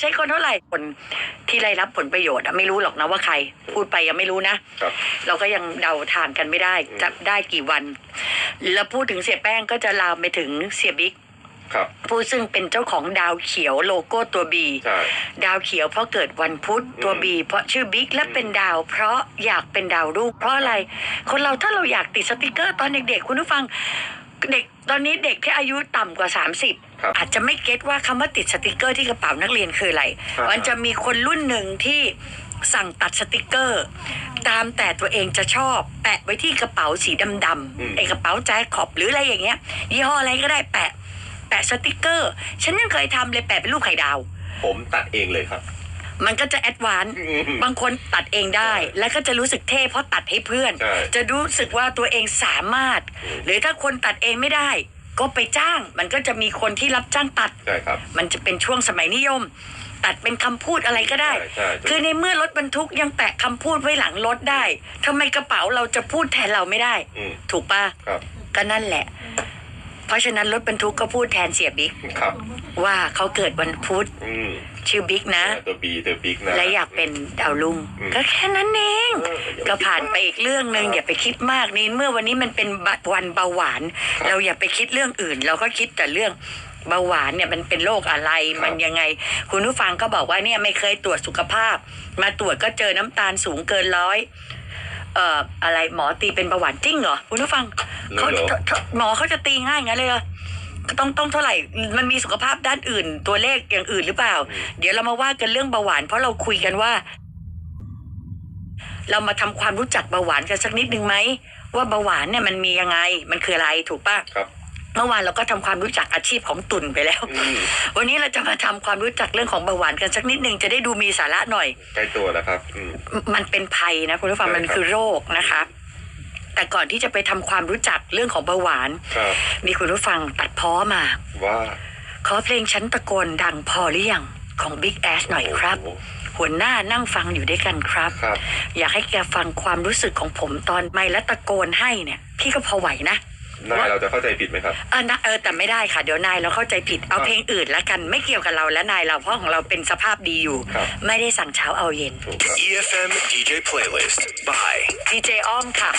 ใช้คนเท่าไหร่คนที่ได้รับผลประโยชน์อะไม่รู้หรอกนะว่าใคร พูดไปยังไม่รู้นะครับเราก็ยังเดาทางกันไม่ได้อืมจะได้กี่วัน แล้วพูดถึงเสียแป้งก็จะลามไปถึงเสียบิ๊กครับผู้ซึ่งเป็นเจ้าของดาวเขียวโลโก้ตัวบีใช่ดาวเขียวเพราะเกิดวันพุธตัวอืมบีเพราะชื่อบิ๊กและเป็นดาว เพราะอยากเป็นดาวรุ่งเพราะอะไร คนเราถ้าเราอยากติดสติกเกอร์ตอนเด็กๆคุณผู้ฟัง เด็กตอนนี้เด็กที่อายุต่ำกว่า30ครับอาจจะไม่เก็ตว่าคำว่าติดสติกเกอร์ที่กระเป๋านักเรียนคืออะไร อ่ามัมันจะมีคนรุ่นหนึ่งที่สั่งตัดสติกเกอร์ ตามแต่ตัวเองจะชอบ แปะไว้ที่กระเป๋าสีดำๆไอ้กระเป๋าแจ็คขอบหรืออะไรอย่างเงี้ยยี่ห้ออะไรก็ได้แปะ แปะสติกเกอร์ ฉันยังเคยทำเลยแปะเป็นรูปไข่ดาว ผมตัดเองเลยครับ มันก็จะแอดวานซ์อืมบางคนตัดเองได้ แล้วก็จะรู้สึกเท่เพราะตัดให้เพื่อน ใช่ จะรู้สึกว่าตัวเองสามารถอืมหรือถ้าคนตัดเองไม่ได้ ก็ไปจ้าง มันก็จะมีคนที่รับจ้างตัด ใช่ครับ มันจะเป็นช่วงสมัยนิยม ตัดเป็นคำพูดอะไรก็ได้ ใช่ใช่ คือในเมื่อรถบรรทุกยังแปะคำพูดไว้หลังรถได้ทำไมกระเป๋าเราจะพูดแทนเราไม่ได้ อืมถูกปะ ครับ ก็นั่นแหละ เพราะฉะนั้นรถบรรทุกก็พูดแทนเสียบิ๊กครับ ว่าเขาเกิดวันพุธอืมชื่อบิ๊กนะ ตัวบีตัวบิ๊กนะ และอยากเป็นดาวลุงอืม ก็แค่นั้นเอง เอออย่าไปก็ผ่านไปอีกเรื่องหนึ่งครับอย่าไปคิดมากนี่เมื่อวันนี้มันเป็นวันเบาหวาน ครับเราอย่าไปคิดเรื่องอื่น เราก็คิดแต่เรื่องเบาหวานเนี่ยมันเป็นโรคอะไรครับมันยังไง คุณผู้ฟังก็บอกว่าเนี่ยไม่เคยตรวจสุขภาพ มาตรวจก็เจอน้ำตาลสูงเกินร้อยเอ่ออะไรหมอตีเป็นเบาหวานจริงเหรอคุณผู้ฟัง เขาเหรอหมอเขาจะตีง่ายงั้นเลยเหรอต้องต้องเท่าไหร่ มันมีสุขภาพด้านอื่น ตัวเลขอย่างอื่นหรือเปล่า เดี๋ยวเรามาว่ากันเรื่องเบาหวาน เพราะเราคุยกันว่า เรามาทำความรู้จักเบาหวานกันสักนิดนึงไหมว่าเบาหวานเนี่ยมันมียังไง มันคืออะไรถูกปะครับเมื่อวานเราก็ทำความรู้จักอาชีพของตุ่นไปแล้วอืมวันนี้เราจะมาทำความรู้จักเรื่องของเบาหวานกันสักนิดนึงจะได้ดูมีสาระหน่อยใกล้ตัวแล้วครับอืมมันเป็นภัยนะคุณผู้ฟังใช่มันครับคือโรคนะคะ แต่ก่อนที่จะไปทำความรู้จักเรื่องของเบาหวานครับมีคุณผู้ฟังตัดพ้อมาว่าขอเพลงชั้นตะโกนดังพอหรือยังของ Big Ass หน่อยครับโอ้โหหัวหน้านั่งฟังอยู่ด้วยกันครับครับอยากให้แกฟังความรู้สึกของผมตอนไม่และตะโกนให้เนี่ย พี่ก็พอไหวนะนายเราจะเข้าใจผิดไหมครับเออนะเออแต่ไม่ได้ค่ะ เดี๋ยวนายเราเข้าใจผิดเอาครับเพลงอื่นละกันไม่เกี่ยวกับเราและนายเราเพราะของเราเป็นสภาพดีอยู่ครับไม่ได้สั่งเช้าเอาเย็นถูกครับ EFM DJ playlist by ดีเจอ้อมค่ะ